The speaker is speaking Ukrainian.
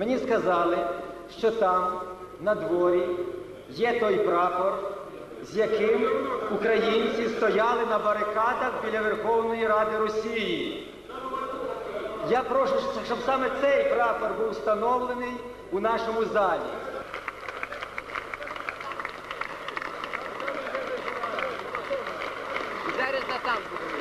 Мені сказали, що там, на дворі, є той прапор, з яким українці стояли на барикадах біля Верховної Ради Росії. Я прошу, щоб саме цей прапор був встановлений у нашому залі. Зараз на танку.